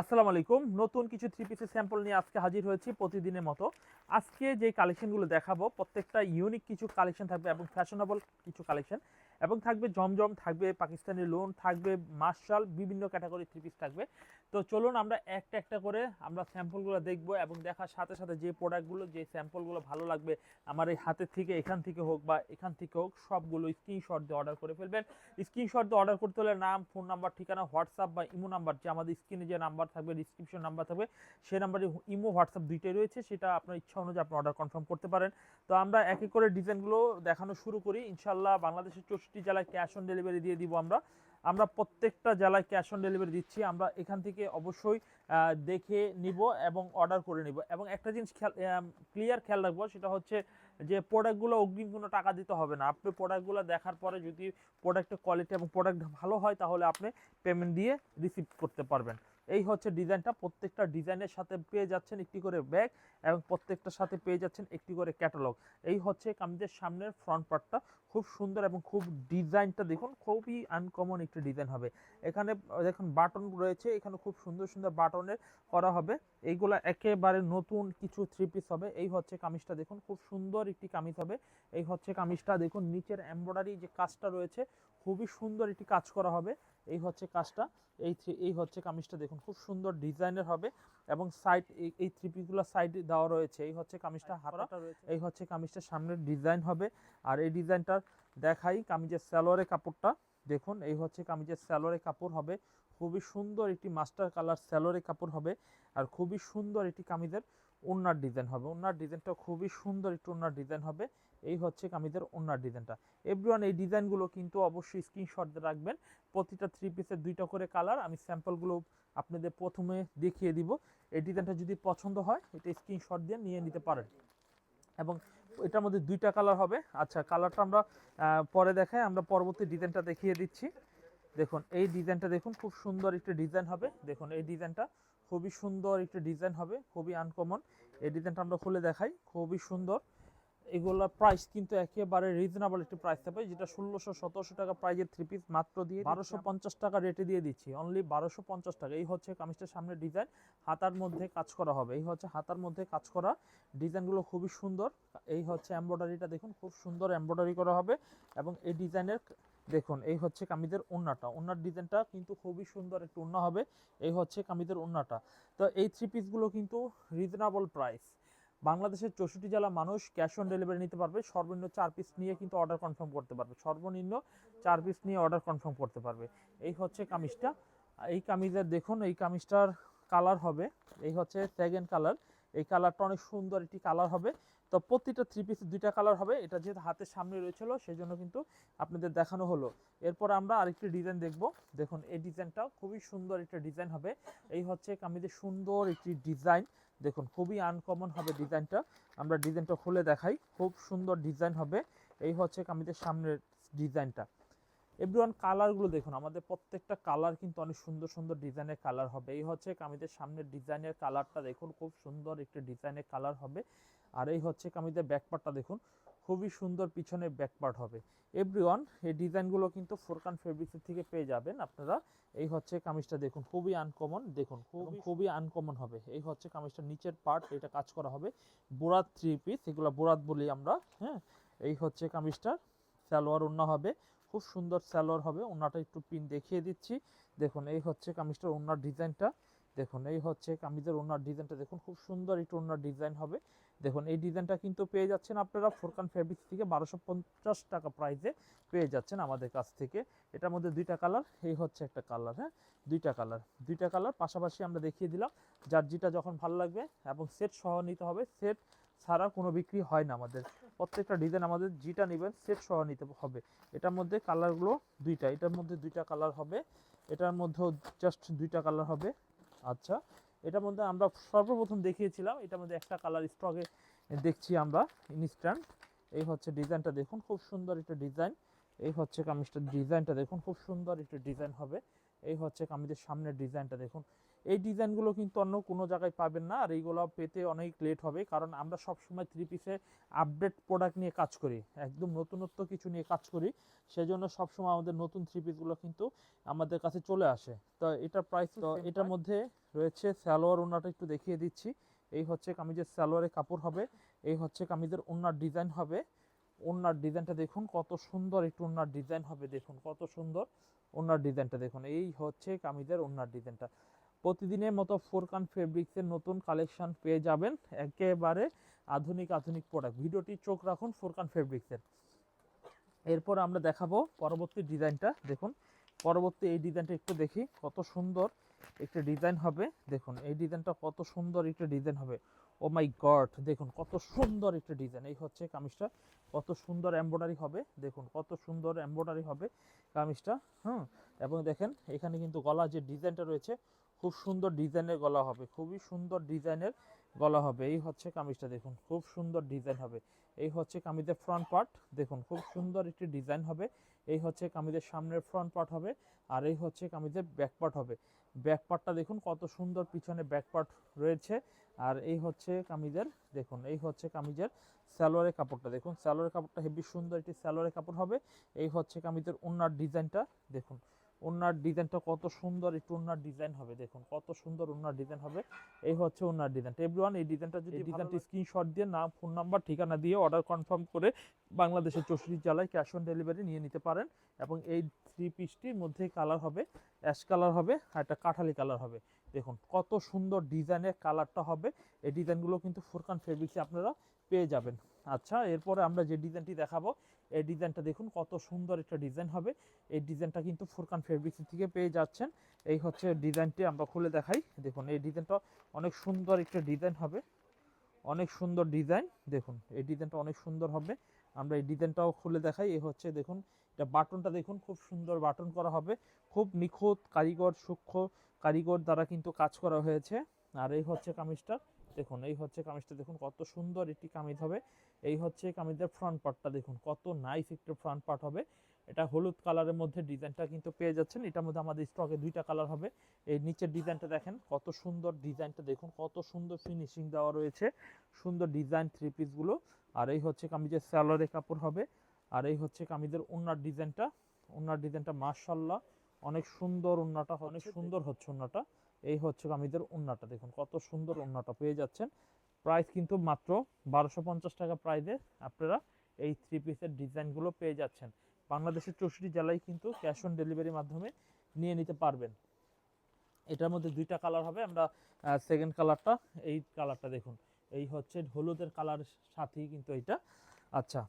আসসালামু আলাইকুম। নতুন কিছু থ্রি পিসের স্যাম্পল নিয়ে আজকে হাজির হয়েছি প্রতিদিনের মতো। আজকে যে কালেকশনগুলো দেখাবো, প্রত্যেকটা ইউনিক কিছু কালেকশন থাকবে এবং ফ্যাশনেবল কিছু কালেকশন এবং থাকবে জমজম, থাকবে পাকিস্তানি লোন থাকবে মার্শাল বিভিন্ন ক্যাটাগরি থ্রি পিস থাকবে। তো চলুন আমরা একটা একটা করে আমরা স্যাম্পলগুলো দেখব এবং দেখার সাথে সাথে যে প্রোডাক্টগুলো, যে স্যাম্পলগুলো ভালো লাগবে আমার এই হাতের থেকে, এখান থেকে হোক বা এখান থেকে হোক, সবগুলো স্ক্রিনশট দিয়ে অর্ডার করে ফেলবেন। স্ক্রিনশট দিয়ে অর্ডার করতে হলে নাম ফোন নাম্বার ঠিকানা হোয়াটসঅ্যাপ বা ইমো নাম্বার যে আমাদের স্ক্রিনে যে নাম্বার থাকবে ডিসক্রিপশন নাম্বার থাকবে সেই নাম্বারে ইমো হোয়াটসঅ্যাপ দুইটাই রয়েছে, সেটা আপনার ইচ্ছা অনুযায়ী আপনি অর্ডার কনফার্ম করতে পারেন। তো আমরা এক এক করে ডিজাইনগুলো দেখানো শুরু করি। ইনশাল্লাহ বাংলাদেশের চৌষট্টি জেলায় ক্যাশ অন ডেলিভারি দিয়ে দিব আমরা। আমরা প্রত্যেকটা জেলায় ক্যাশ অন ডেলিভারি দিচ্ছি। আমরা এখান থেকে অবশ্যই দেখে নিব এবং অর্ডার করে নিব। এবং একটা জিনিস ক্লিয়ার খেয়াল রাখব, সেটা হচ্ছে যে প্রোডাক্টগুলো অগ্রিম কোনো টাকা দিতে হবে না। আপনি প্রোডাক্টগুলো দেখার পরে যদি প্রোডাক্টের কোয়ালিটি এবং প্রোডাক্ট ভালো হয়, তাহলে আপনি পেমেন্ট দিয়ে রিসিভ করতে পারবেন। এই হচ্ছে ডিজাইনটা। প্রত্যেকটা ডিজাইনের সাথে পেয়ে যাচ্ছেন একটি করে ব্যাগ এবং প্রত্যেকটার সাথে পেয়ে যাচ্ছেন একটি করে ক্যাটালগ। এই হচ্ছে কামিজের সামনের ফ্রন্ট পার্টটা খুব সুন্দর এবং খুব ডিজাইনটা দেখুন, খুবই আনকমন একটি ডিজাইন হবে। এখানে, দেখুন, বাটন রয়েছে। এখানে খুব সুন্দর সুন্দর বাটনের করা হবে। এইগুলা একেবারে নতুন কিছু থ্রি পিস হবে। এই হচ্ছে কামিজটা, দেখুন, খুব সুন্দর একটি কামিজ হবে। এই হচ্ছে কামিজটা, দেখুন, নিচের এমব্রয়ডারি যে কাজটা রয়েছে, খুবই সুন্দর একটি কাজ করা হবে। এই হচ্ছে কাজটা এই থ্রি- এই হচ্ছে কামিজটা দেখুন খুব সুন্দর ডিজাইনের হবে এবং সাইড এই থ্রি পিসগুলো সাইডে দেওয়া রয়েছে এই হচ্ছে কামিজটা হাতাটা রয়েছে। এই হচ্ছে কামিজটার সামনের ডিজাইন হবে আর এই ডিজাইনটার দেখাই কামিজের স্যালোয়ারের কাপড়টা দেখুন এই হচ্ছে কামিজের স্যালোয়ারের কাপড় হবে খুবই সুন্দর একটি মাস্টার কালার স্যালোয়ারের কাপড় হবে আর খুবই সুন্দর একটি কামিজের ওনার ডিজাইন হবে ওনার ডিজাইনটা খুবই সুন্দর একটি ওনার ডিজাইন হবে এই হচ্ছে কামিজের ওনার ডিজাইনটা। এভরিওয়ান এই ডিজাইনগুলো কিন্তু অবশ্যই স্ক্রিনশট রাখবেন। প্রতিটা থ্রি পিসের দুইটা করে কালার আমি স্যাম্পলগুলো আপনাদের প্রথমে দেখিয়ে দিব। এই ডিজাইনটা যদি পছন্দ হয়, এটা স্ক্রিনশট দিয়ে নিয়ে নিতে পারেন। এবং এটার মধ্যে দুইটা কালার হবে। আচ্ছা কালারটা আমরা পরে দেখাই, আমরা পরবর্তী ডিজাইনটা দেখিয়ে দিচ্ছি। দেখুন, এই ডিজাইনটা দেখুন, খুব সুন্দর একটা ডিজাইন হবে। দেখুন, এই ডিজাইনটা খুবই সুন্দর একটা ডিজাইন হবে, খুবই আনকমন এই ডিজাইনটা আমরা খুলে দেখাই, খুবই সুন্দর। এগুলোর প্রাইস কিন্তু একেবারে রিজনেবল একটি প্রাইস থাকবে, যেটা ষোলোশো সতেরোশো টাকা প্রাইজের থ্রি পিস মাত্র দিয়ে বারোশো পঞ্চাশ টাকা রেটে দিয়ে দিচ্ছি অনলি বারোশো পঞ্চাশ টাকা। এই হচ্ছে কামিজটার সামনে ডিজাইন হাতার মধ্যে কাজ করা হবে। এই হচ্ছে হাতার মধ্যে কাজ করা ডিজাইনগুলো খুবই সুন্দর। এই হচ্ছে এমব্রয়ডারিটা দেখুন, খুব সুন্দর এমব্রয়ডারি করা হবে। এবং এই ডিজাইনের দেখুন, এই হচ্ছে কামিজের ওন্নাটা। ওন্নার ডিজাইনটা কিন্তু খুবই সুন্দর একটু ওন্না হবে। এই হচ্ছে কামিজের ওন্নাটা। তো এই থ্রি পিসগুলো কিন্তু রিজনেবল প্রাইস বাংলাদেশের চৌষট্টি জেলা মানুষ ক্যাশ অন ডেলিভারি নিতে পারবে। সর্বনিম্ন চার পিস নিয়ে কিন্তু অর্ডার কনফার্ম করতে পারবে। সর্বনিম্ন চার পিস নিয়ে অর্ডার কনফার্ম করতে পারবে। এই হচ্ছে কামিজটা। এই কামিজের দেখুন, এই কামিজটার কালার হবে। এই হচ্ছে সেকেন্ড কালার এই কালারটা অনেক সুন্দর একটি কালার হবে। তো প্রতিটা থ্রি পিস দুইটা কালার হবে। এটা যেহেতু হাতের সামনে রয়েছিল সেই জন্য কিন্তু আপনাদের দেখানো হলো। এরপর আমরা আরেকটি ডিজাইন দেখব। দেখুন, এই ডিজাইনটাও খুবই সুন্দর একটা ডিজাইন হবে। এই হচ্ছে কামিজের সুন্দর একটি ডিজাইন দেখুন, খুবই আনকমন হবে ডিজাইনটা আমরা ডিজাইনটা খুলে দেখাই। খুব সুন্দর ডিজাইন হবে। এই হচ্ছে কামিজের সামনের ডিজাইনটা এভরিওয়ান কালারগুলো দেখুন, আমাদের প্রত্যেকটা কালার কিন্তু অনেক সুন্দর সুন্দর ডিজাইনের কালার হবে। এই হচ্ছে কামিজের সামনের ডিজাইনের কালারটা দেখুন, খুব সুন্দর একটি ডিজাইনের কালার হবে। আর এই হচ্ছে কামিজের ব্যাকপারটা দেখুন। খুবই সুন্দর পিছনে ব্যাকপার্ট হবে। এভরিওয়ান এই ডিজাইনগুলো কিন্তু ফোরকান ফেব্রিক্সের থেকে পেয়ে যাবেন। আপনারা এই হচ্ছে কামিজটা দেখুন খুবই আনকমন দেখুন খুবই খুবই আনকমন হবে। এই হচ্ছে কামিজটা নিচের পার্ট এটা কাজ করা হবে। বোরাত থ্রি পিস এগুলো বোরাত বলি আমরা হ্যাঁ এই হচ্ছে কামিজটার সালোয়ার ওন্না হবে। খুব সুন্দর সালোয়ার হবে ওন্নাটা একটু পিন দেখিয়ে দিচ্ছি। দেখুন এই হচ্ছে কামিজটার ওন্নার ডিজাইনটা। দেখুন এই হচ্ছে কামিজের ওন্নার ডিজাইনটা দেখুন খুব সুন্দর একটু ওন্নার ডিজাইন হবে। দেখুন, এই ডিজাইনটা কিন্তু পেয়ে যাচ্ছেন আপনারা ফোরকান ফেব্রিক্স থেকে বারোশো পঞ্চাশ টাকা প্রাইসে পেয়ে যাচ্ছেন আমাদের কাছ থেকে। এটার মধ্যে দুইটা কালার, এই হচ্ছে একটা কালার হ্যাঁ? দুইটা কালার দুইটা কালার। পাশাপাশি আমরা দেখিয়ে দিলাম, যার যেটা যখন ভালো লাগবে এবং সেট সহ নিতে হবে, সেট ছাড়া কোনো বিক্রি হয় না আমাদের। প্রত্যেকটা ডিজাইন আমাদের যেটা নেবেন, সেট সহ নিতে হবে। এটার মধ্যে কালারগুলো দুইটা, এটার মধ্যে দুইটা কালার হবে, এটার মধ্যেও জাস্ট দুইটা কালার হবে। আচ্ছা এটার মধ্যে আমরা সর্বপ্রথম দেখিয়েছিলাম, এটার মধ্যে একটা কালার স্টকে দেখছি আমরা ইনস্ট্যান্ট এই হচ্ছে ডিজাইনটা দেখুন, খুব সুন্দর একটা ডিজাইন এই হচ্ছে কামিজটার ডিজাইনটা দেখুন, খুব সুন্দর একটা ডিজাইন হবে। এই হচ্ছে কামিজের সামনের ডিজাইনটা দেখুন। এই ডিজাইনগুলো কিন্তু অন্য কোনো জায়গায় পাবেন না আর এইগুলো পেতে অনেক লেট হবে কারণ আমরা সবসময় থ্রি পিসে আপডেট প্রোডাক্ট নিয়ে কাজ করি একদম নতুনত্ব কিছু নিয়ে কাজ করি সেজন্য সবসময় আমাদের নতুন থ্রি পিসগুলো কিন্তু আমাদের কাছে চলে আসে। তো এটার প্রাইস তো এটার মধ্যে রয়েছে সালোয়ার ওনাটা একটু দেখিয়ে দিচ্ছি এই হচ্ছে কামিজের সালোয়ারের কাপড় হবে এই হচ্ছে কামিজের ওনার ডিজাইন হবে ওনার ডিজাইনটা দেখুন কত সুন্দর একটু ওনার ডিজাইন হবে দেখুন কত সুন্দর ওনার ডিজাইনটা দেখুন এই হচ্ছে কামিজের ওনার ডিজাইনটা প্রতিদিনের মতো ফোরকান ফেব্রিক্সের নতুন কালেকশন পেয়ে যাবেন। একেবারে আধুনিক আধুনিক প্রোডাক্ট ভিডিওটি চোখ রাখুন ফোরকান ফেব্রিক্সের এরপর আমরা দেখাবো পরবর্তী ডিজাইনটা। দেখুন, পরবর্তী এই ডিজাইনটা একটু দেখি। কত সুন্দর একটা ডিজাইন হবে। দেখুন, এই ডিজাইনটা কত সুন্দর একটা ডিজাইন হবে। Oh my god! দেখুন, কত সুন্দর একটা ডিজাইন। এই হচ্ছে কামিজটা। কত সুন্দর এমব্রয়ডারি হবে। দেখুন, কত সুন্দর এমব্রয়ডারি হবে কামিজটা। হুম, এবং দেখেন, এখানে কিন্তু গলা যে ডিজাইনটা রয়েছে খুব সুন্দর ডিজাইনের গলা হবে, খুবই সুন্দর ডিজাইনের গলা হবে। এই হচ্ছে কামিজটা, দেখুন, খুব সুন্দর ডিজাইন হবে। এই হচ্ছে কামিজের ফ্রন্ট পার্ট দেখুন, খুব সুন্দর একটি ডিজাইন হবে। এই হচ্ছে কামিজের সামনের ফ্রন্ট পার্ট হবে আর এই হচ্ছে কামিজের ব্যাক পার্ট হবে। ব্যাক পার্টটা দেখুন, কত সুন্দর পিছনে ব্যাক পার্ট রয়েছে আর এই হচ্ছে কামিজের, দেখুন, এই হচ্ছে কামিজের স্যালোয়ারের কাপড়টা, দেখুন স্যালোয়ারের কাপড়টা হেবি সুন্দর একটি স্যালোয়ারের কাপড় হবে। এই হচ্ছে কামিজের ওনার ডিজাইনটা, দেখুন ওনার ডিজাইনটা কত সুন্দর একটু ওনার ডিজাইন হবে দেখুন কত সুন্দর ওনার ডিজাইন হবে। এই হচ্ছে ওনার ডিজাইনটা এভরিওয়ান এই ডিজাইনটা যদি ডিজাইনটি স্ক্রিনশট দিয়ে নাম ফোন নাম্বার ঠিকানা দিয়ে অর্ডার কনফার্ম করে বাংলাদেশের চৌষট্টি জেলায় ক্যাশ অন ডেলিভারি নিয়ে নিতে পারেন এবং এই থ্রি পিসটির মধ্যে কালার হবে অ্যাশ কালার হবে আর একটা কাঠালি কালার হবে। দেখুন কত সুন্দর ডিজাইনের কালারটা হবে। এই ডিজাইনগুলো কিন্তু ফুরকান ফেব্রিক্সে আপনারা পেয়ে যাবেন। আচ্ছা এরপরে আমরা যে ডিজাইনটি দেখাবো এই ডিজাইনটা দেখুন, কত সুন্দর একটা ডিজাইন হবে। এই ডিজাইনটা কিন্তু ফুরকান ফেব্রিক্স থেকে পেয়ে যাচ্ছেন। এই হচ্ছে ডিজাইনটি আমরা খুলে দেখাই। দেখুন, এই ডিজাইনটা অনেক সুন্দর একটা ডিজাইন হবে। অনেক সুন্দর ডিজাইন, দেখুন, এই ডিজাইনটা অনেক সুন্দর হবে। আমরা এই ডিজাইনটাও খুলে দেখাই। এই হচ্ছে, দেখুন, এটা বাটনটা দেখুন, খুব সুন্দর বাটন করা হবে। খুব নিখুঁত, কারিগর সূক্ষ্ম কারিগর দ্বারা কিন্তু কাজ করা হয়েছে। আর এই হচ্ছে কামিজটা। দেখুন, এই হচ্ছে কামিজটা দেখুন, কত সুন্দর একটি কামিজ হবে। এই হচ্ছে কামিজের ফ্রন্ট পার্টটা দেখুন, কত নাইস একটা ফ্রন্ট পার্ট হবে। এটা হলুদ কালারের মধ্যে ডিজাইনটা কিন্তু পেয়ে যাচ্ছেন। এটার মধ্যে আমাদের স্টকে দুইটা কালার হবে। এই নিচের ডিজাইনটা দেখেন, কত সুন্দর ডিজাইনটা দেখুন, কত সুন্দর ফিনিশিং দেওয়া রয়েছে। সুন্দর ডিজাইন থ্রি পিসগুলো আর এই হচ্ছে কামিজের স্যালোয়ারে কাপড় হবে। আর এই হচ্ছে কামিজের ওনার ডিজাইনটা ওনার ডিজাইনটা মার্শাল্লাহ অনেক সুন্দর ওন্নাটা অনেক সুন্দর হচ্ছে ওন্নাটা এই হচ্ছে কামিজের ওন্নাটা দেখুন কত সুন্দর ওন্নাটা পেয়ে যাচ্ছেন। প্রাইস কিন্তু মাত্র বারোশো পঞ্চাশ টাকা প্রাইসে আপনারা এই থ্রি পিসের ডিজাইনগুলো পেয়ে যাচ্ছেন। বাংলাদেশের চৌষট্টি জেলায় কিন্তু ক্যাশ অন ডেলিভারির মাধ্যমে নিয়ে নিতে পারবেন। এটার মধ্যে দুইটা কালার হবে আমরা সেকেন্ড কালারটা এই কালারটা দেখুন। এই হচ্ছে হলুদের কালার সাথেই কিন্তু এটা আচ্ছা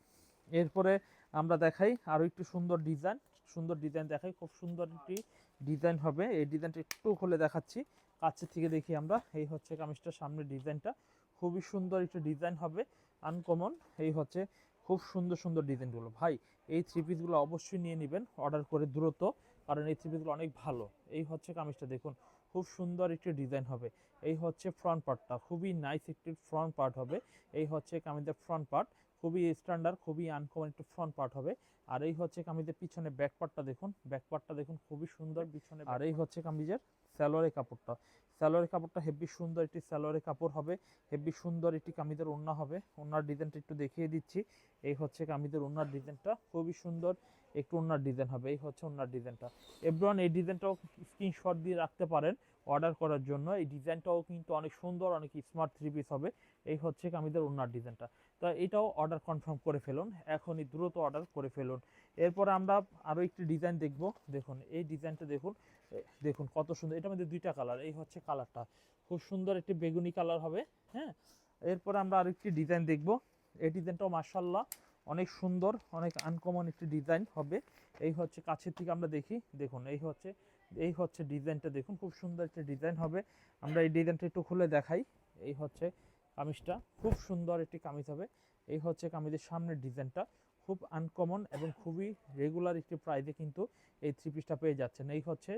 এরপরে আমরা দেখাই আরও একটু সুন্দর ডিজাইন সুন্দর ডিজাইন দেখাই, খুব সুন্দর একটি ডিজাইন হবে। এই ডিজাইনটা একটু খুলে দেখাচ্ছি। কাছের থেকে দেখি আমরা, এই হচ্ছে কামিজটার সামনের ডিজাইনটা খুবই সুন্দর একটি ডিজাইন হবে আনকমন এই হচ্ছে খুব সুন্দর সুন্দর ডিজাইনগুলো ভাই, এই থ্রি পিসগুলো অবশ্যই নিয়ে নেবেন অর্ডার করে দ্রুত, কারণ এই থ্রি পিসগুলো অনেক ভালো। এই হচ্ছে কামিজটা, দেখুন, খুব সুন্দর একটি ডিজাইন হবে। এই হচ্ছে ফ্রন্ট পার্টটা খুবই নাইস একটি ফ্রন্ট পার্ট হবে। এই হচ্ছে কামিজের ফ্রন্ট পার্ট খুবই স্ট্যান্ডার্ড খুবই আনকমন একটু ফ্রন্ট পার্ট হবে। আর এই হচ্ছে কামিজের পিছনে ব্যাক পার্টটা দেখুন। ব্যাক পার্টটা দেখুন খুবই সুন্দর পিছনে আর এই হচ্ছে কামিজের স্যালোয়ারের কাপড়টা। স্যালোয়ারের কাপড়টা হেভি সুন্দর একটি স্যালোয়ারের কাপড় হবে। হেভি সুন্দর একটি কামিজের ওড়না হবে। ওড়নার ডিজাইনটা একটু দেখিয়ে দিচ্ছি। এই হচ্ছে কামিজের ওড়নার ডিজাইনটা খুবই সুন্দর। একটু ওড়নার ডিজাইন হবে, এই হচ্ছে ওড়নার ডিজাইনটা এভরিওয়ান এই ডিজাইনটাও স্ক্রিনশট দিয়ে রাখতে পারেন অর্ডার করার জন্য। এই ডিজাইনটাও কিন্তু অনেক সুন্দর, অনেক স্মার্ট থ্রি পিস হবে। এই হচ্ছে কামিজের ওড়নার ডিজাইনটা তো এটাও অর্ডার কনফার্ম করে ফেলুন, এখনই দ্রুত অর্ডার করে ফেলুন। এরপরে আমরা আরও একটি ডিজাইন দেখব। দেখুন, এই ডিজাইনটা দেখুন দেখুন কত সুন্দর এটা মধ্যে দুইটা কালার এই হচ্ছে কালারটা খুব সুন্দর একটি বেগুনি কালার হবে হ্যাঁ? এরপরে আমরা আরেকটি ডিজাইন দেখব। এই ডিজাইনটাও মার্শাল্লাহ অনেক সুন্দর, অনেক আনকমন একটি ডিজাইন হবে। এই হচ্ছে কাছের থেকে আমরা দেখি, দেখুন, এই হচ্ছে এই হচ্ছে ডিজাইনটা দেখুন, খুব সুন্দর একটা ডিজাইন হবে। আমরা এই ডিজাইনটা একটু খুলে দেখাই। এই হচ্ছে কামিজটা, খুব সুন্দর একটি কামিজ হবে। এই হচ্ছে কামিজের সামনের ডিজাইনটা খুব আনকমন এবং খুবই রেগুলার একটি প্রাইজে কিন্তু এই থ্রি পিসটা পেয়ে যাচ্ছেন। এই হচ্ছে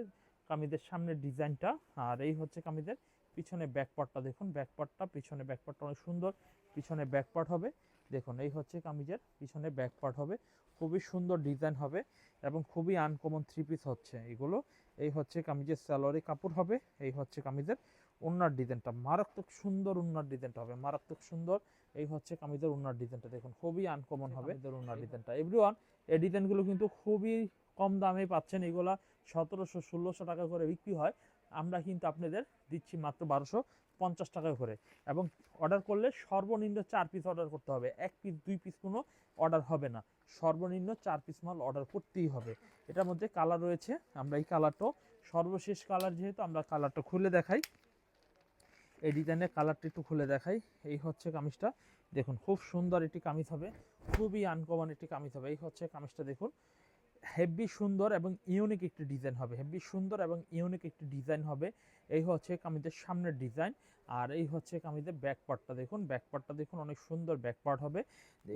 কামিজের সামনের ডিজাইনটা আর এই হচ্ছে কামিজের পিছনে ব্যাকপার্টটা দেখুন ব্যাকপার্টটা পিছনে ব্যাকপার্টটা অনেক সুন্দর, পিছনে ব্যাকপার্ট হবে। দেখুন এই হচ্ছে কামিজের পিছনে ব্যাকপার্ট হবে। খুবই সুন্দর ডিজাইন হবে এবং খুবই আনকমন থ্রি পিস হচ্ছে এগুলো। এই হচ্ছে কামিজের স্যালোয়ারি কাপড় হবে এই হচ্ছে কামিজের ওনার ডিজাইনটা মারাত্মক সুন্দর ওনার ডিজাইনটা হবে মারাত্মক সুন্দর। এই হচ্ছে কামিজের ওনার ডিজাইনটা দেখুন খুবই আনকমন হবে। ওনার ডিজাইনটা এভরিওয়ান এই ডিজাইনগুলো কিন্তু খুবই কম দামে পাচ্ছেন এগুলা। সতেরোশো, ষোলোশো টাকা করে বিক্রি হয়। আমরা কিন্তু আপনাদের দিচ্ছি মাত্র বারোশো পঞ্চাশ টাকা করে। এবং অর্ডার করলে সর্বনিম্ন চার পিস অর্ডার করতে হবে। এক পিস দুই পিস কোনো অর্ডার হবে না। সর্বনিম্ন চার পিস মাল অর্ডার করতেই হবে। এটার মধ্যে কালার রয়েছে। আমরা এই কালারটাও সর্বশেষ কালার যেহেতু আমরা কালারটা খুলে দেখাই। এই ডিজাইনের কালারটা একটু খুলে দেখাই। এই হচ্ছে কামিজটা। দেখুন, খুব সুন্দর একটি কামিজ হবে। খুবই আনকমন একটি কামিজ হবে। এই হচ্ছে কামিজটা, দেখুন। হেভি সুন্দর এবং ইউনিক একটি ডিজাইন হবে। হেভি সুন্দর এবং ইউনিক একটি ডিজাইন হবে। এই হচ্ছে কামিজের সামনের ডিজাইন আর এই হচ্ছে কামিজের ব্যাক পার্টটা দেখুন। ব্যাক পার্টটা দেখুন, অনেক সুন্দর ব্যাক পার্ট হবে।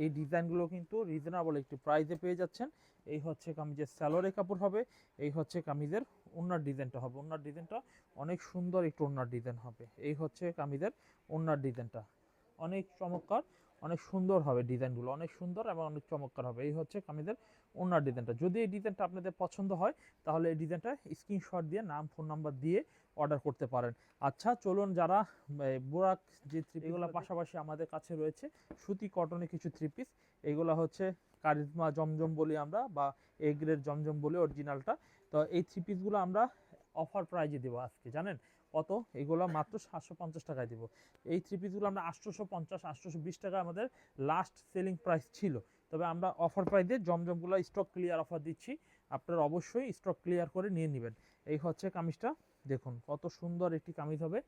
এই ডিজাইনগুলো কিন্তু রিজনেবল একটি প্রাইসে পেয়ে যাচ্ছেন। এই হচ্ছে কামিজের স্যালোরে কাপড় হবে। এই হচ্ছে কামিজের ওনার ডিজাইনটা হবে। ওনার ডিজাইনটা অনেক সুন্দর একটু ওনার ডিজাইন হবে। এই হচ্ছে কামিজের ওনার ডিজাইনটা অনেক চমৎকার, অনেক সুন্দর হবে ডিজাইনগুলো অনেক সুন্দর এবং অনেক চমৎকার হবে। এই হচ্ছে কামিজের ওনার ডিজাইনটা। যদি এই ডিজাইনটা আপনাদের পছন্দ হয় তাহলে এই ডিজাইনটা স্ক্রিনশট দিয়ে নাম ফোন নাম্বার দিয়ে অর্ডার করতে পারেন। আচ্ছা চলুন যারা বোরাক যে থ্রি এগুলো পাশাপাশি আমাদের কাছে রয়েছে সুতি কটনে কিছু থ্রি পিস এগুলো হচ্ছে কারিজমা জমজম বলি আমরা বা এগ্রের জমজম বলি অরিজিনালটা তো এই থ্রি পিসগুলো আমরা অফার প্রাইজে দেবো আজকে জানেন? কত? এগুলো মাত্র সাতশো পঞ্চাশ টাকায় দেবো। এই থ্রি পিসগুলো আমরা আটশোশো পঞ্চাশ আটশোশো বিশ টাকা আমাদের লাস্ট সেলিং প্রাইস ছিল। তবে আমরা অফার প্রাইসে জমজমগুলো স্টক ক্লিয়ার অফার দিচ্ছি। আপনারা অবশ্যই স্টক ক্লিয়ার করে নিয়ে নেবেন। এই হচ্ছে কামিজটা। দেখুন, কত সুন্দর একটি কামিজ হবে।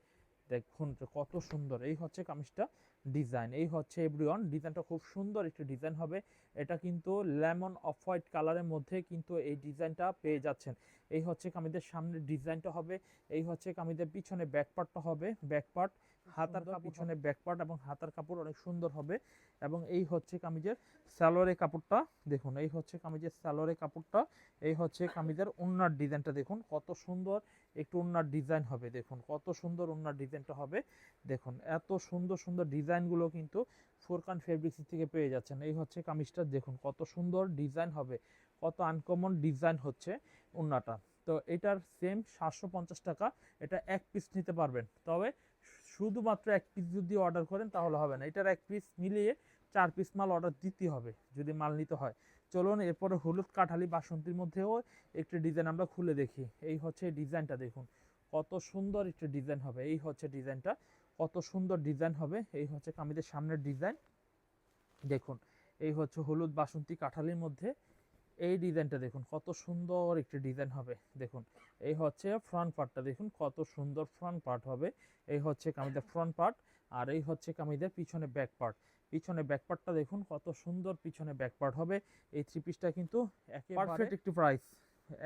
দেখুন কত সুন্দর। এই হচ্ছে কামিজটা ডিজাইন এই হচ্ছে এভরিওয়ান ডিজাইনটা খুব সুন্দর একটি ডিজাইন হবে। এটা কিন্তু লেমন অফ হোয়াইট কালারের মধ্যে কিন্তু এই ডিজাইনটা পেয়ে যাচ্ছেন। এই হচ্ছে কামিজের সামনের ডিজাইনটা হবে। এই হচ্ছে কামিজের পিছনে ব্যাকপার্টটা হবে। ব্যাকপার্ট হাতার পিছনে ব্যাকপার্ট এবং হাতার কাপড় অনেক সুন্দর হবে এবং এই হচ্ছে কামিজের স্যালোরে কাপড়টা। দেখুন এই হচ্ছে কামিজের স্যালোরে কাপড়টা এই হচ্ছে কামিজের ওন্নার ডিজাইনটা। দেখুন কত সুন্দর একটু ওন্নার ডিজাইন হবে। দেখুন কত সুন্দর ওন্নার ডিজাইনটা হবে। দেখুন এত সুন্দর সুন্দর ডিজাইনগুলো কিন্তু ফোরকান ফেব্রিক্স থেকে পেয়ে যাচ্ছেন। এই হচ্ছে কামিজটা দেখুন কত সুন্দর ডিজাইন হবে। কত আনকমন ডিজাইন হচ্ছে ওন্নাটা। তো এটার সেম সাতশো পঞ্চাশ টাকা এটা এক পিস নিতে পারবেন। তবে শুধুমাত্র এক পিস যদি অর্ডার করেন তাহলে হবে না। এটার এক পিস মিলিয়ে চার পিস মাল অর্ডার দিতে হবে, যদি মাল নিতে হয়। চলুন এরপরে হলুদ কাঠালি বাসন্তীর মধ্যেও একটি ডিজাইন আমরা খুলে দেখি। এই হচ্ছে ডিজাইনটা দেখুন। কত সুন্দর একটি ডিজাইন হবে। এই হচ্ছে ডিজাইনটা কত সুন্দর ডিজাইন হবে। এই হচ্ছে কামিজের সামনের ডিজাইন দেখুন, এই হচ্ছে হলুদ বাসন্তী কাঠালির মধ্যে এই ডিজাইনটা দেখুন, কত সুন্দর একটি ডিজাইন হবে। দেখুন, এই হচ্ছে ফ্রন্ট পার্টটা দেখুন কত সুন্দর ফ্রন্ট পার্ট হবে। এই হচ্ছে কামিজের ফ্রন্ট পার্ট আর এই হচ্ছে কামিজের পিছনে ব্যাক পার্ট পিছনে ব্যাক পার্টটা দেখুন কত সুন্দর পিছনে ব্যাক পার্ট হবে। এই থ্রি পিসটা কিন্তু পারফেক্ট একটি প্রাইস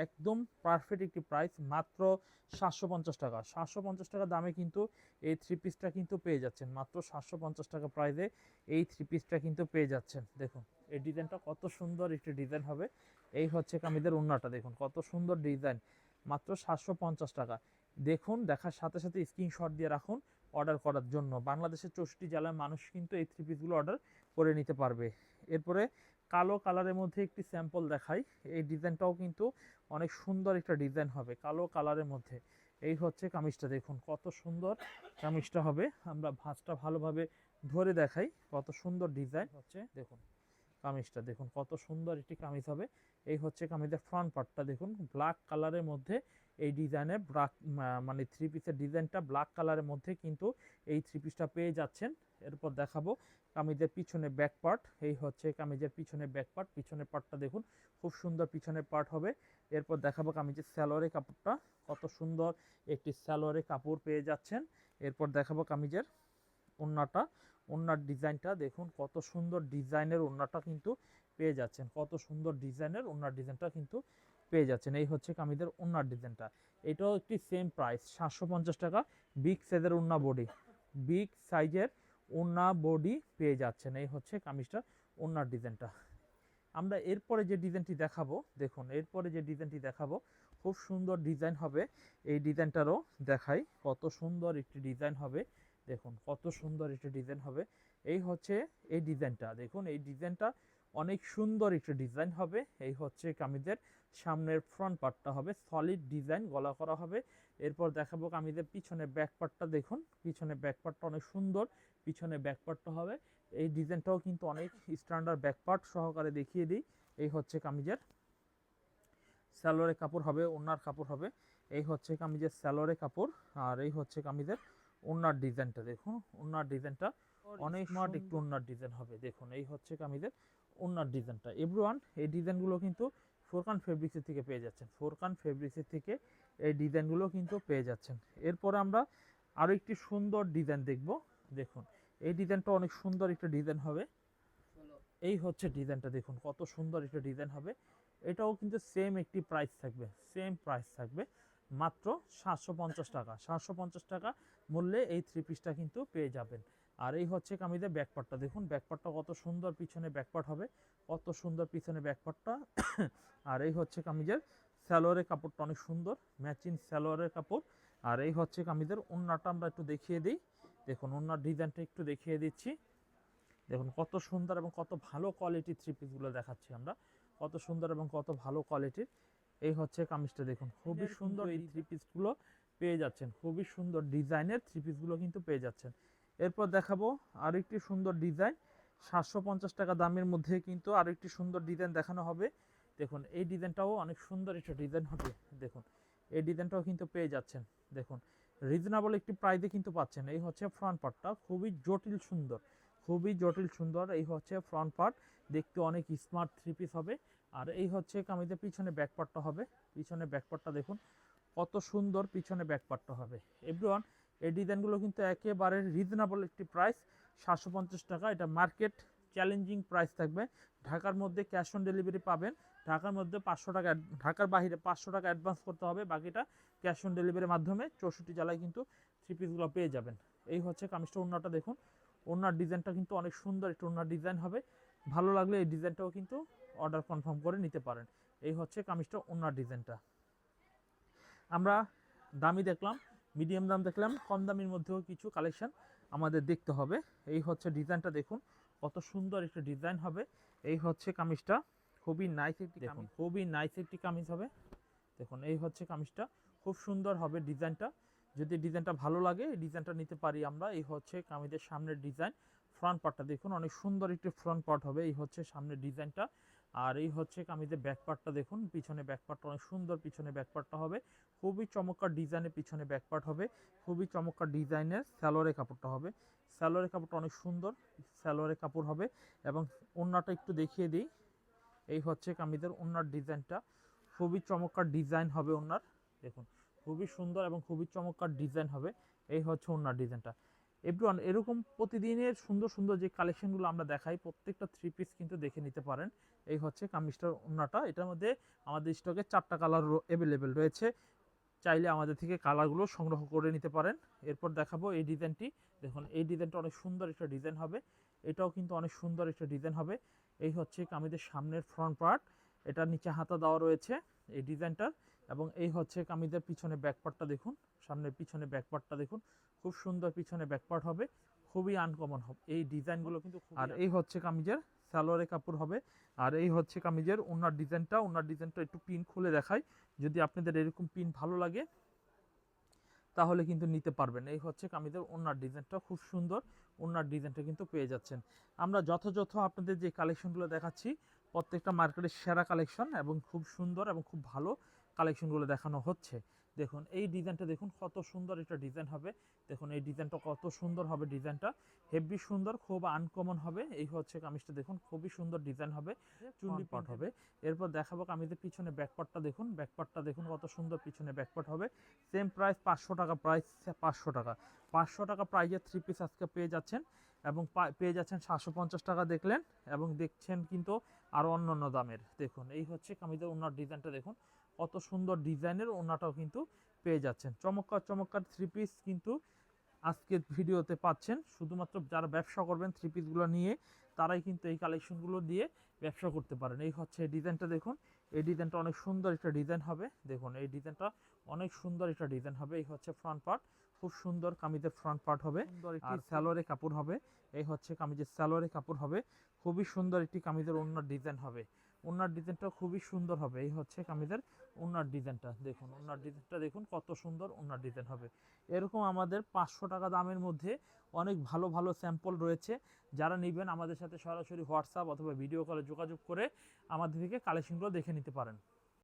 একদম পারফেক্ট একটি প্রাইস মাত্র সাতশো পঞ্চাশ টাকা। সাতশো পঞ্চাশ টাকা দামে কিন্তু এই থ্রি পিসটা কিন্তু পেয়ে যাচ্ছেন। মাত্র সাতশো পঞ্চাশ টাকা প্রাইসে এই থ্রি পিসটা কিন্তু পেয়ে যাচ্ছেন। দেখুন, এই ডিজাইনটা কত সুন্দর একটি ডিজাইন হবে। এই হচ্ছে কামিদের উন্নাটা দেখুন কত সুন্দর ডিজাইন মাত্র সাতশো পঞ্চাশ টাকা। দেখুন, দেখার সাথে সাথে স্ক্রিনশট দিয়ে রাখুন অর্ডার করার জন্য। বাংলাদেশের চৌষট্টি জেলার মানুষ কিন্তু এই থ্রি পিসগুলো অর্ডার করে নিতে পারবে। এরপরে কালো কালারের মধ্যে একটি স্যাম্পল দেখাই। এই ডিজাইনটাও কিন্তু অনেক সুন্দর একটা ডিজাইন হবে কালো কালারের মধ্যে। এই হচ্ছে কামিজটা, দেখুন কত সুন্দর কামিজটা হবে। আমরা ভাঁজটা ভালোভাবে ধরে দেখাই, কত সুন্দর ডিজাইন হচ্ছে, দেখুন। কামিজটা দেখুন, কত সুন্দর একটি কামিজ হবে। এই হচ্ছে কামিজের ফ্রন্ট পার্টটা দেখুন ব্ল্যাক কালারের মধ্যে এই ডিজাইনের ব্ল্যাক মানে থ্রি পিসের ডিজাইনটা ব্ল্যাক কালারের মধ্যে কিন্তু এই থ্রি পিসটা পেয়ে যাচ্ছেন। এরপর দেখাবো কামিজের পিছনে ব্যাক পার্ট এই হচ্ছে কামিজের পিছনে ব্যাক পার্ট পিছনের পার্টটা দেখুন, খুব সুন্দর পিছনের পার্ট হবে। এরপর দেখাবো কামিজের স্যালোয়ারে কাপড়টা, কত সুন্দর একটি স্যালোয়ারে কাপড় পেয়ে যাচ্ছেন। এরপর দেখাবো কামিজের ওন্নাটা ওন্নার ডিজাইনটা দেখুন, কত সুন্দর ডিজাইনের ওন্নাটা কিন্তু পেয়ে যাচ্ছেন, কত সুন্দর ডিজাইনের ওনার ডিজাইনটা কিন্তু পেয়ে যাচ্ছেন। এই হচ্ছে কামিজের ওন্নার ডিজাইনটা। এটাও একটি সেম প্রাইস সাতশো পঞ্চাশ টাকা বিগ সাইজের ওন্না বডি বিগ সাইজের ওনা বডি পেয়ে যাচ্ছেন। এই হচ্ছে কামিজটা ওনার ডিজাইনটা। আমরা এরপরে যে ডিজাইনটি দেখাবো, দেখুন, এরপরে যে ডিজাইনটি দেখাবো, খুব সুন্দর ডিজাইন হবে। এই ডিজাইনটারও দেখাই কত সুন্দর একটি ডিজাইন হবে। দেখুন, কত সুন্দর একটি ডিজাইন হবে। এই হচ্ছে এই ডিজাইনটা দেখুন, এই ডিজাইনটা অনেক সুন্দর একটা ডিজাইন হবে। এই হচ্ছে কামিজের সামনের ফ্রন্ট পার্টটা হবে। সলিড ডিজাইন গলা করা হবে। এরপর দেখাবো কামিজের পিছনে ব্যাক পার্টটা দেখুন পিছনে ব্যাক পার্টটা অনেক সুন্দর। পিছনে ব্যাক পার্টটা হবে। এই ডিজাইনটাও কিন্তু অনেক স্ট্যান্ডার্ড ব্যাক পার্ট সহকারে দেখিয়ে দিই। এই হচ্ছে কামিজের স্যালোরে কাপড় হবে ওনার কাপড় হবে। এই হচ্ছে কামিজের স্যালোরে কাপড় আর এই হচ্ছে কামিজের ওনার ডিজাইনটা দেখুন ওনার ডিজাইনটা অনেক স্মার্ট একটু ওনার ডিজাইন হবে। দেখুন এই হচ্ছে কামিজের ওনার ডিজাইনটা। এভরিওয়ান এই ডিজাইনগুলো কিন্তু ফোরকান ফেব্রিক্সের থেকে পেয়ে যাচ্ছেন। ফোরকান ফেব্রিক্সের থেকে এই ডিজাইনগুলো কিন্তু পেয়ে যাচ্ছেন। এরপরে আমরা আরও একটি সুন্দর ডিজাইন দেখব। দেখুন এই ডিজাইনটা অনেক সুন্দর একটা ডিজাইন হবে। এই হচ্ছে ডিজাইনটা দেখুন কত সুন্দর একটা ডিজাইন হবে। এটাও কিন্তু সেম একটি প্রাইস থাকবে সেম প্রাইস থাকবে। মাত্র সাতশো পঞ্চাশ টাকা। সাতশো পঞ্চাশ টাকা মূল্যে এই থ্রি পিসটা কিন্তু পেয়ে যাবেন। আর এই হচ্ছে কামিজের ব্যাকপার্টটা দেখুন ব্যাকপার্টটা কত সুন্দর পিছনে ব্যাকপার্ট হবে। কত সুন্দর পিছনে ব্যাকপার্টটা আর এই হচ্ছে কামিজের স্যালোয়ারের কাপড়টা অনেক সুন্দর ম্যাচিং স্যালোয়ারের কাপড়। আর এই হচ্ছে কামিজের ওন্নাটা আমরা একটু দেখিয়ে দিই। দেখুন, ওন্নার ডিজাইনটা একটু দেখিয়ে দিচ্ছি। দেখুন, কত সুন্দর এবং কত ভালো কোয়ালিটির থ্রি পিসগুলো দেখাচ্ছি আমরা। কত সুন্দর এবং কত ভালো কোয়ালিটির এই হচ্ছে কামিজটা দেখুন। খুবই সুন্দর এই থ্রি পিসগুলো পেয়ে যাচ্ছেন। খুবই সুন্দর ডিজাইনের থ্রি পিসগুলো কিন্তু পেয়ে যাচ্ছেন। এরপর দেখাবো আরেকটি সুন্দর ডিজাইন সাতশো পঞ্চাশ টাকা দামের মধ্যে কিন্তু আরেকটি সুন্দর ডিজাইন দেখানো হবে। দেখুন এই ডিজাইনটাও অনেক সুন্দর একটা ডিজাইন হবে। দেখুন এই ডিজাইনটাও কিন্তু পেয়ে যাচ্ছেন। দেখুন রিজনেবল একটি প্রাইজে কিন্তু পাচ্ছেন। এই হচ্ছে ফ্রন্ট পার্টটা খুবই জটিল সুন্দর। খুবই জটিল সুন্দর। এই হচ্ছে ফ্রন্ট পার্ট দেখতে অনেক স্মার্ট থ্রি পিস হবে। আর এই হচ্ছে কামিজের পিছনে ব্যাকপার্টটা হবে। পিছনে ব্যাকপার্টটা দেখুন, কত সুন্দর পিছনে ব্যাকপার্টটা হবে। এভরিওয়ান, এই ডিজাইনগুলো কিন্তু একেবারে রিজনেবল একটি প্রাইস সাতশো পঞ্চাশ টাকা। এটা মার্কেট চ্যালেঞ্জিং প্রাইস থাকবে। ঢাকার মধ্যে ক্যাশ অন ডেলিভারি পাবেন। ঢাকার মধ্যে পাঁচশো টাকা ঢাকার বাইরে পাঁচশো টাকা অ্যাডভান্স করতে হবে। বাকিটা ক্যাশ অন ডেলিভারির মাধ্যমে চৌষট্টি জেলায় কিন্তু থ্রি পিসগুলো পেয়ে যাবেন। এই হচ্ছে কামিজটা ওনাটা দেখুন। ওনার ডিজাইনটা কিন্তু অনেক সুন্দর একটা ওনার ডিজাইন হবে। ভালো লাগলে এই ডিজাইনটাও কিন্তু অর্ডার কনফার্ম করে নিতে পারেন। এই হচ্ছে কামিজটা ওনার ডিজাইনটা। আমরা দামি দেখলাম মিডিয়াম দাম দেখলাম কম দামের মধ্যেও কিছু কালেকশন আমাদের দেখতে হবে। এই হচ্ছে ডিজাইনটা দেখুন কত সুন্দর একটা ডিজাইন হবে। এই হচ্ছে কামিজটা খুবই নাইস একটি দেখুন। খুবই নাইস একটি কামিজ হবে। দেখুন এই হচ্ছে কামিজটা খুব সুন্দর হবে ডিজাইনটা। যদি ডিজাইনটা ভালো লাগে এই ডিজাইনটা নিতে পারি আমরা। এই হচ্ছে কামিজের সামনের ডিজাইন ফ্রন্ট পার্টটা দেখুন অনেক সুন্দর একটি ফ্রন্ট পার্ট হবে। এই হচ্ছে সামনের ডিজাইনটা। আর এই হচ্ছে কামিজের ব্যাক পার্টটা দেখুন, পিছনে ব্যাক পার্টটা অনেক সুন্দর, পিছনে ব্যাক পার্টটা হবে। খুবই চমৎকার ডিজাইনের পিছনে ব্যাক পার্ট হবে। খুবই চমৎকার ডিজাইনের স্যালোয়ারের কাপড়টা হবে। স্যালোয়ারের কাপড়টা অনেক সুন্দর স্যালোয়ারের কাপড় হবে। এবং ওড়নাটা একটু দেখিয়ে দিই। এই হচ্ছে কামিজের ওড়নার ডিজাইনটা খুবই চমৎকার ডিজাইন হবে ওড়নার। দেখুন, খুবই সুন্দর এবং খুবই চমৎকার ডিজাইন হবে। এই হচ্ছে ওড়নার ডিজাইনটা এভরিওয়ান এরকম প্রতিদিনের সুন্দর সুন্দর যে কালেকশনগুলো আমরা দেখাই, প্রত্যেকটা থ্রি পিস কিন্তু দেখে নিতে পারেন। এই হচ্ছে কামিজটার ওড়নাটা এটার মধ্যে আমাদের স্টকে চারটা কালার অ্যাভেলেবেল রয়েছে। চাইলে আমাদের থেকে কালারগুলো সংগ্রহ করে নিতে পারেন। এরপর দেখাবো এই ডিজাইনটি দেখুন, এই ডিজাইনটা অনেক সুন্দর একটা ডিজাইন হবে। এটাও কিন্তু অনেক সুন্দর একটা ডিজাইন হবে। এই হচ্ছে কামিজের সামনের ফ্রন্ট পার্ট এটার নিচে হাতা দেওয়া রয়েছে এই ডিজাইনটার এবং এই হচ্ছে কামিজের পিছনে ব্যাক পার্টটা দেখুন। সামনের পিছনে ব্যাক পার্টটা দেখুন। খুব সুন্দর পিছনে ব্যাক পার্ট হবে খুবই আনকমন হবে। এই ডিজাইনগুলো কিন্তু আর এই হচ্ছে কামিজের সালোয়ারের কাপড় হবে আর এই হচ্ছে কামিজের ওনার ডিজাইনটা ওনার ডিজাইনটা একটু পিন খুলে দেখাই। যদি আপনাদের এরকম পিন ভালো লাগে তাহলে কিন্তু নিতে পারবেন। এই হচ্ছে কামিজের ওনার ডিজাইনটা খুব সুন্দর। ওনার ডিজাইনটা কিন্তু পেয়ে যাচ্ছেন। আমরা যথাযথ আপনাদের যে কালেকশনগুলো দেখাচ্ছি প্রত্যেকটা মার্কেটের সেরা কালেকশন এবং খুব সুন্দর এবং খুব ভালো কালেকশনগুলো দেখানো হচ্ছে। দেখুন এই ডিজাইনটা দেখুন কত সুন্দর একটা ডিজাইন হবে। দেখুন এই ডিজাইনটা কত সুন্দর হবে ডিজাইনটা। হেভি সুন্দর খুব আনকমন হবে। এই হচ্ছে কামিজটা দেখুন খুবই সুন্দর ডিজাইন হবে। চুন্ডি পাট হবে। এরপর দেখাবো কামিজের পিছনে ব্যাকপার্টটা দেখুন। ব্যাকপার্টটা দেখুন কত সুন্দর পিছনে ব্যাকপার্ট হবে। সেম প্রাইস পাঁচশো টাকা প্রাইস পাঁচশো টাকা। পাঁচশো টাকা প্রাইজের থ্রি পিস আজকে পেয়ে যাচ্ছেন। এবং পেয়ে যাচ্ছেন সাতশো পঞ্চাশ টাকা দেখলেন এবং দেখছেন কিন্তু আরও অন্য অন্য দামের। দেখুন, এই হচ্ছে কামিজের ওনার ডিজাইনটা দেখুন। কত সুন্দর ডিজাইনের ওনাটাও কিন্তু পেয়ে যাচ্ছেন। চমৎকার চমৎকার থ্রি পিস কিন্তু আজকের ভিডিওতে পাচ্ছেন। শুধুমাত্র যারা ব্যবসা করবেন থ্রি পিসগুলো নিয়ে, তারাই কিন্তু এই কালেকশনগুলো দিয়ে ব্যবসা করতে পারেন। এই হচ্ছে ডিজাইনটা দেখুন। এই ডিজাইনটা অনেক সুন্দর একটা ডিজাইন হবে। দেখুন, এই ডিজাইনটা অনেক সুন্দর একটা ডিজাইন হবে। এই হচ্ছে ফ্রন্ট পার্ট খুব সুন্দর কামিজের ফ্রন্ট পার্ট হবে। আর স্যালোয়ারে কাপড় হবে। এই হচ্ছে কামিজের স্যালোয়ারে কাপড় হবে। খুবই সুন্দর একটি কামিজের ওনার ডিজাইন হবে। ওনার ডিজাইনটা খুবই সুন্দর হবে। এই হচ্ছে কামিজের ওনার ডিজাইনটা দেখুন ওনার ডিজাইনটা দেখুন কত সুন্দর ওনার ডিজাইন হবে। এরকম আমাদের পাঁচশো টাকা দামের মধ্যে অনেক ভালো ভালো স্যাম্পল রয়েছে। যারা নেবেন আমাদের সাথে সরাসরি হোয়াটসঅ্যাপ অথবা ভিডিও কলে যোগাযোগ করে আমাদের থেকে কালেকশনগুলো দেখে নিতে পারেন।